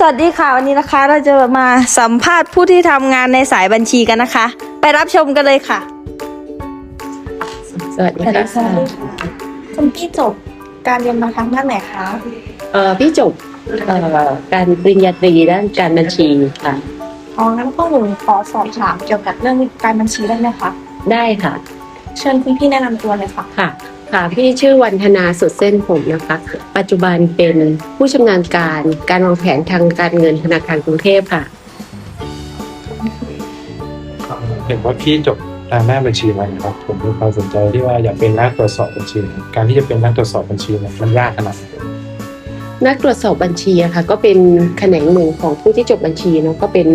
สวัสดีค่ะวันนี้นะคะเราจะมาสัมภาษณ์ผู้ที่ทำงานในสายบัญชีกันนะคะ ไปรับชมกันเลยค่ะ สวัสดีค่ะคุณพี่จบการเรียนมาทางด้านไหนคะเอ่อพี่จบเอ่อการปริญญาตรีด้านการบัญชีค่ะอ๋องั้นพวกหนูขอสอบถามเกี่ยวกับเรื่องการบัญชีได้ไหมคะได้ค่ะ เชิญคุณพี่แนะนำตัวเลยค่ะค่ะ ค่ะพี่ชื่อวันธนาสุดเส้นผมนะคะ ปัจจุบันเป็นผู้ชำนาญการการวางแผนทางการเงินธนาคารกรุงเทพค่ะเห็นว่าพี่จบทางด้านบัญชีมานะครับ ผมมีความสนใจที่ว่าอยากเป็นนักตรวจสอบบัญชีนะครับการที่จะเป็นนักตรวจสอบบัญชีเนี่ยมันยากขนาดไหนนักตรวจสอบบัญชีอะค่ะ ก็เป็นแขนงหนึ่งของผู้ที่จบบัญชีเนาะก็เป็น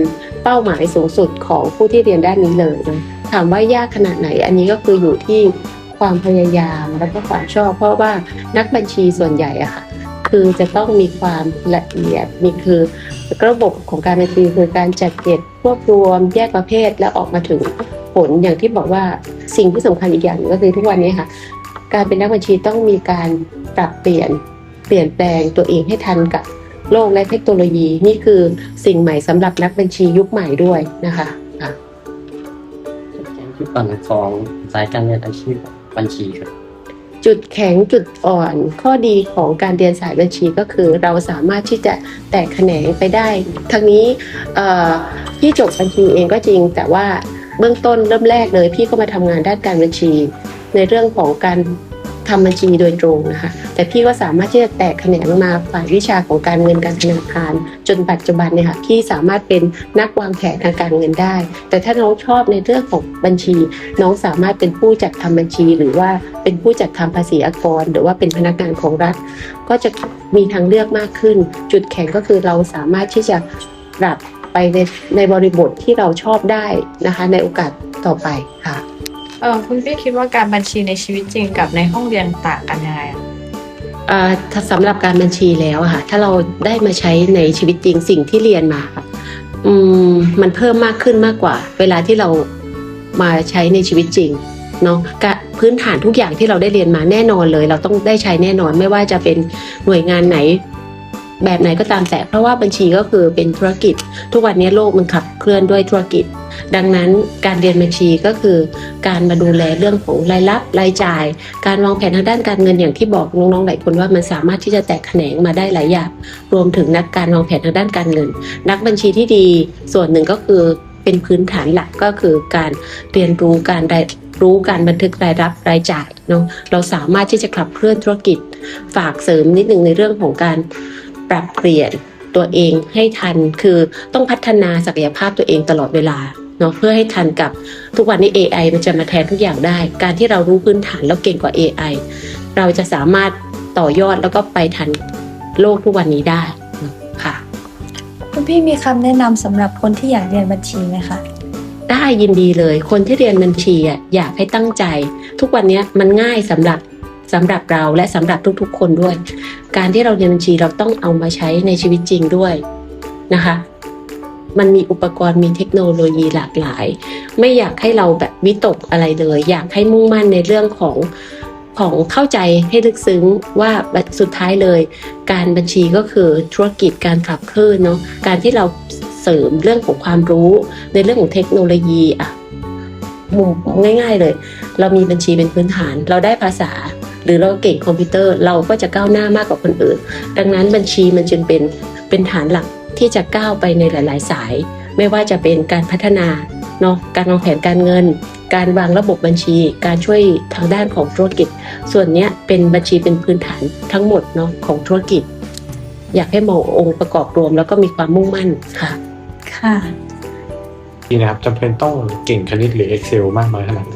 เป้าหมายสูงสุดของผู้ที่เรียนด้านนี้เลยเนาะถามว่ายากขนาดไหน อันนี้ก็คืออยู่ที่ ความพยายามแล้วก็ความชอบ เพราะว่านักบัญชีส่วนใหญ่อะค่ะ คือจะต้องมีความละเอียดมีคือระบบของการบัญชีคือการจัดเก็บรวบรวมแยกประเภทแล้วออกมาถึงผลอย่างที่บอกว่าสิ่งที่สำคัญอีกอย่างหนึ่งก็คือทุกวันนี้ค่ะ การเป็นนักบัญชีต้องมีการปรับเปลี่ยนเปลี่ยนแปลงตัวเองให้ทันกับโลกและเทคโนโลยี นี่คือสิ่งใหม่สำหรับนักบัญชียุคใหม่ด้วยนะคะค่ะจุดอ่อนของสายการเงินอาชีพ บัญชีครับจุดแข็งจุดอ่อนข้อดีของการเรียนสายบัญชีก็คือ เราสามารถที่จะแตกแขนงไปได้ทั้งนี้พี่จบบัญชีเองก็จริง แต่ว่าเบื้องต้นเริ่มแรกเลย พี่ก็มาทำงานด้านการบัญชี ในเรื่องของการ ทำบัญชีโดยตรงนะคะ แต่พี่ก็สามารถที่จะแตกแขนงมาฝ่ายวิชาของการเงินการธนาคาร จนปัจจุบันเนี่ยค่ะพี่สามารถเป็นนักวางแผนทางการเงินได้ แต่ถ้าน้องชอบในเรื่องของบัญชี น้องสามารถเป็นผู้จัดทำบัญชี หรือว่าเป็นผู้จัดทำภาษีอากร หรือว่าเป็นพนักงานของรัฐ ก็จะมีทางเลือกมากขึ้น จุดแข็งก็คือเราสามารถที่จะปรับไปในในบริบทที่เราชอบได้นะคะ ในโอกาสต่อไปค่ะ เออคุณพี่คิดว่าการบัญชีในชีวิตจริงกับในห้องเรียนต่างกันยังไงอะอ่าถ้าสำหรับการบัญชีแล้วอะค่ะถ้าเราได้มาใช้ในชีวิตจริงสิ่งที่เรียนมาค่ะอืมมันเพิ่มมากขึ้นมากกว่า เวลาที่เรามาใช้ในชีวิตจริงเนาะกะพื้นฐานทุกอย่างที่เราได้เรียนมาแน่นอนเลย เราต้องได้ใช้แน่นอนไม่ว่าจะเป็นหน่วยงานไหน แบบไหนก็ตามแต่ เพราะว่าบัญชีก็คือเป็นธุรกิจ ทุกวันนี้โลกมันขับเคลื่อนด้วยธุรกิจ ดังนั้นการเรียนบัญชีก็คือ การมาดูแลเรื่องของรายรับรายจ่าย การวางแผนทางด้านการเงินอย่างที่บอกน้องๆหลายคนว่ามันสามารถที่จะแตกแขนงมาได้หลายอย่างรวมถึงนักการวางแผนทางด้านการเงิน นักบัญชีที่ดีส่วนหนึ่งก็คือเป็นพื้นฐานหลักก็คือการเรียนรู้การรู้การบันทึกรายรับรายจ่ายเนาะเราสามารถที่จะขับเคลื่อนธุรกิจ ฝากเสริมนิดหนึ่งในเรื่องของการ ปรับเปลี่ยนตัวเองให้ทันคือต้องพัฒนาศักยภาพตัวเองตลอดเวลาเนาะเพื่อให้ทันกับทุกวันนี้ AI มันจะมาแทนทุกอย่างได้ การที่เรารู้พื้นฐานแล้วเก่งกว่า AI เราจะสามารถต่อยอดแล้วก็ไปทันโลกทุกวันนี้ได้เนาะค่ะคุณพี่มีคำแนะนำสำหรับคนที่อยากเรียนบัญชีไหมคะได้ยินดีเลย คนที่เรียนบัญชีอะอยากให้ตั้งใจ ทุกวันเนี้ยมันง่ายสำหรับ สำหรับเราและสำหรับทุกๆ คนด้วย การที่เราเรียนบัญชีเราต้องเอามาใช้ในชีวิตจริงด้วยนะคะ มันมีอุปกรณ์มีเทคโนโลยีหลากหลาย ไม่อยากให้เราแบบวิตกอะไรเลย อยากให้มุ่งมั่นในเรื่องของของเข้าใจให้ลึกซึ้งว่าสุดท้ายเลย การบัญชีก็คือธุรกิจการขับเคลื่อนเนาะการที่เราเสริมเรื่องของความรู้ในเรื่องของเทคโนโลยีอะมุมง่าย ๆเลย เรามีบัญชีเป็นพื้นฐาน เราได้ภาษา หรือเราเก่งคอมพิวเตอร์เราก็จะก้าวหน้ามากกว่าคนอื่น ดังนั้นบัญชีมันจึงเป็นเป็นฐานหลักที่จะก้าวไปในหลาย ๆ สาย ไม่ว่าจะเป็นการพัฒนาเนาะการวางแผนการเงิน การวางระบบบัญชี การช่วยทางด้านของธุรกิจ ส่วนเนี้ยเป็นบัญชีเป็นพื้นฐานทั้งหมดเนาะของธุรกิจ อยากให้มององค์ประกอบรวมแล้วก็มีความมุ่งมั่นค่ะ ค่ะพี่นะครับจำเป็นต้องเก่งคณิตหรือ Excel มากน้อยขนาดไหน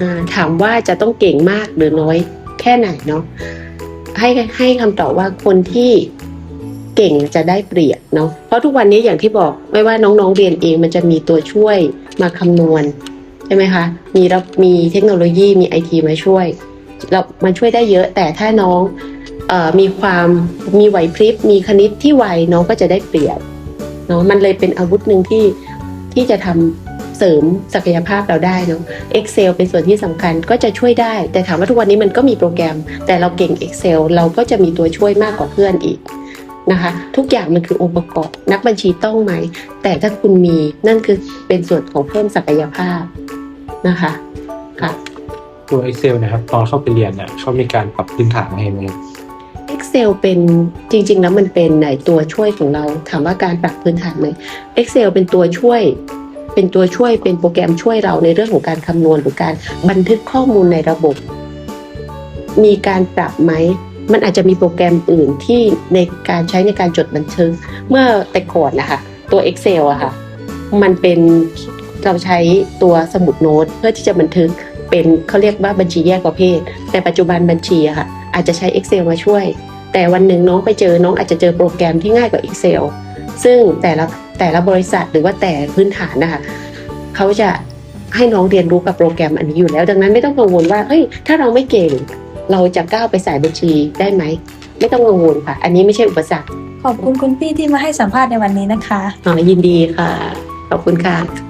อ่าถามว่าจะต้องเก่งมากหรือน้อย แค่ไหนเนาะให้ให้คำตอบว่าคนที่เก่งจะได้เปรียบเนาะเพราะทุกวันนี้อย่างที่บอกไม่ว่าน้องๆเรียนเองมันจะมีตัวช่วยมาคำนวณใช่ไหมคะมีรับมีเทคโนโลยีมีไอทีมาช่วยเรามันช่วยได้เยอะแต่ถ้าน้องออมีความมีไหวพริบมีคณิตที่ไวน้องก็จะได้เปรียบเนาะมันเลยเป็นอาวุธหนึ่งที่ที่จะทำ เสริมศักยภาพเราได้เนาะ Excel เป็นส่วนที่สำคัญก็จะช่วยได้ แต่ถามว่าทุกวันนี้มันก็มีโปรแกรม แต่เราเก่ง Excel เราก็จะมีตัวช่วยมากกว่าเพื่อนอีกนะคะทุกอย่างมันคือองค์ประกอบนักบัญชีต้องไหม แต่ถ้าคุณมีนั่นคือเป็นส่วนของเพิ่มศักยภาพนะคะค่ะตัว Excel นะครับ ตอนเข้าไปเรียนเนี่ยเขามีการปรับพื้นฐานให้ไหม Excel เป็นจริง ๆ แล้วมันเป็นในตัวช่วยของเรา ถามว่าการปรับพื้นฐานไหม Excel เป็นตัวช่วย เป็นตัวช่วยเป็นโปรแกรมช่วยเราในเรื่องของการคำนวณหรือการบันทึกข้อมูลในระบบ มีการปรับไหมมันอาจจะมีโปรแกรมอื่นที่ในการใช้ในการจดบันทึกเมื่อแต่ก่อนนะคะตัว Excel อะค่ะ มันเป็นเราใช้ตัวสมุดโน้ตเพื่อที่จะบันทึกเป็นเขาเรียกว่าบัญชีแยกประเภท แต่ปัจจุบันบัญชีอะค่ะ อาจจะใช้ Excel มาช่วย แต่วันหนึ่งน้องไปเจอน้องอาจจะเจอโปรแกรมที่ง่ายกว่า Excel ซึ่งแต่ละ แต่ละบริษัทหรือว่าแต่พื้นฐานนะคะเขาจะให้น้องเรียนรู้กับโปรแกรมอันนี้อยู่แล้ว ดังนั้นไม่ต้องกังวลว่าเฮ้ยถ้าเราไม่เก่ง เราจะก้าวไปสายบัญชีได้ไหมไม่ต้องกังวลค่ะ อันนี้ไม่ใช่อุปสรรคขอบคุณคุณพี่ที่มาให้สัมภาษณ์ในวันนี้นะคะอ๋อยินดีค่ะ ขอบคุณค่ะ